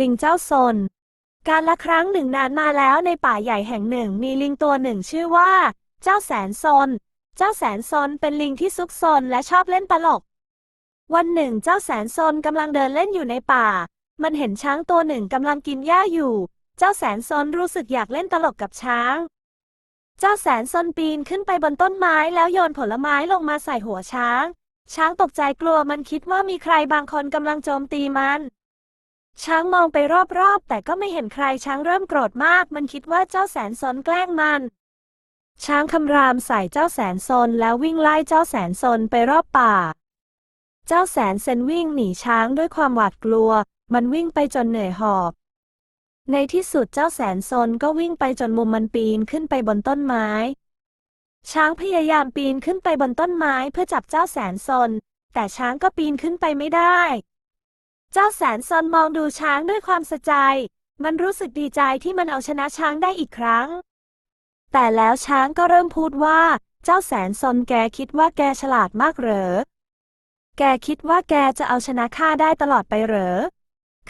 ลิงเจ้าซน การละครั้งหนึ่งนานมาแล้วในป่าใหญ่แห่งหนึ่งมีลิงตัวหนึ่งชื่อว่า เจ้าแสนซน เจ้าแสนซนเป็นลิงที่ซุกซนและชอบเล่นตลก วันหนึ่งเจ้าแสนซนกำลังเดินเล่นอยู่ในป่า มันเห็นช้างตัวหนึ่งกำลังกินหญ้าอยู่ เจ้าแสนซนรู้สึกอยากเล่นตลกกับช้าง เจ้าแสนซนปีนขึ้นไปบนต้นไม้แล้วโยนผลไม้ลงมาใส่หัวช้าง ช้างตกใจกลัวมันคิดว่ามีใครบางคนกำลังโจมตีมัน ช้างมองไปรอบๆ แต่ก็ไม่เห็นใครช้างเริ่มโกรธมาก มันคิดว่าเจ้าแสนซนแกล้งมัน ช้างคำรามใส่เจ้าแสนซนแล้ววิ่งไล่เจ้าแสนซนไปรอบป่า เจ้าแสนเซนวิ่งหนีช้างด้วยความหวาดกลัว มันวิ่งไปจนเหนื่อยหอบ ในที่สุดเจ้าแสนซนก็วิ่งไปจนมุมมันปีนขึ้นไปบนต้นไม้ ช้างพยายามปีนขึ้นไปบนต้นไม้เพื่อจับเจ้าแสนซนแต่ช้างก็ปีนขึ้นไปไม่ได้ เจ้าแสนซนมองดูช้างด้วยความสะใจ มันรู้สึกดีใจที่มันเอาชนะช้างได้อีกครั้ง แต่แล้วช้างก็เริ่มพูดว่า เจ้าแสนซนแกคิดว่าแกฉลาดมากเหรอ แกคิดว่าแกจะเอาชนะข้าได้ตลอดไปเหรอ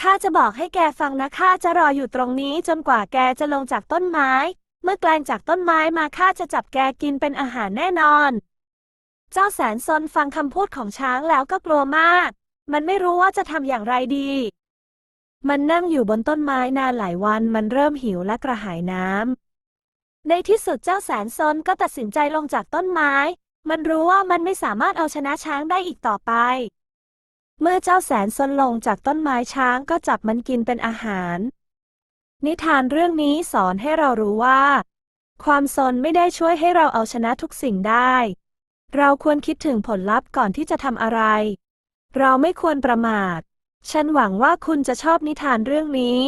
ข้าจะบอกให้แกฟังนะข้าจะรออยู่ตรงนี้จนกว่าแกจะลงจากต้นไม้ เมื่อแกลงจากต้นไม้มาข้าจะจับแกกินเป็นอาหารแน่นอน เจ้าแสนซนฟังคำพูดของช้างแล้วก็กลัวมาก มันไม่รู้ว่าจะทำอย่างไรดี มันนั่งอยู่บนต้นไม้นานหลายวันมันเริ่มหิวและกระหายน้ำ ในที่สุดเจ้าแสนซนก็ตัดสินใจลงจากต้นไม้ มันรู้ว่ามันไม่สามารถเอาชนะช้างได้อีกต่อไป เมื่อเจ้าแสนซนลงจากต้นไม้ช้างก็จับมันกินเป็นอาหาร นิทานเรื่องนี้สอนให้เรารู้ว่า ความซนไม่ได้ช่วยให้เราเอาชนะทุกสิ่งได้ เราควรคิดถึงผลลัพธ์ก่อนที่จะทำอะไร เราไม่ควรประมาท ฉันหวังว่าคุณจะชอบนิทานเรื่องนี้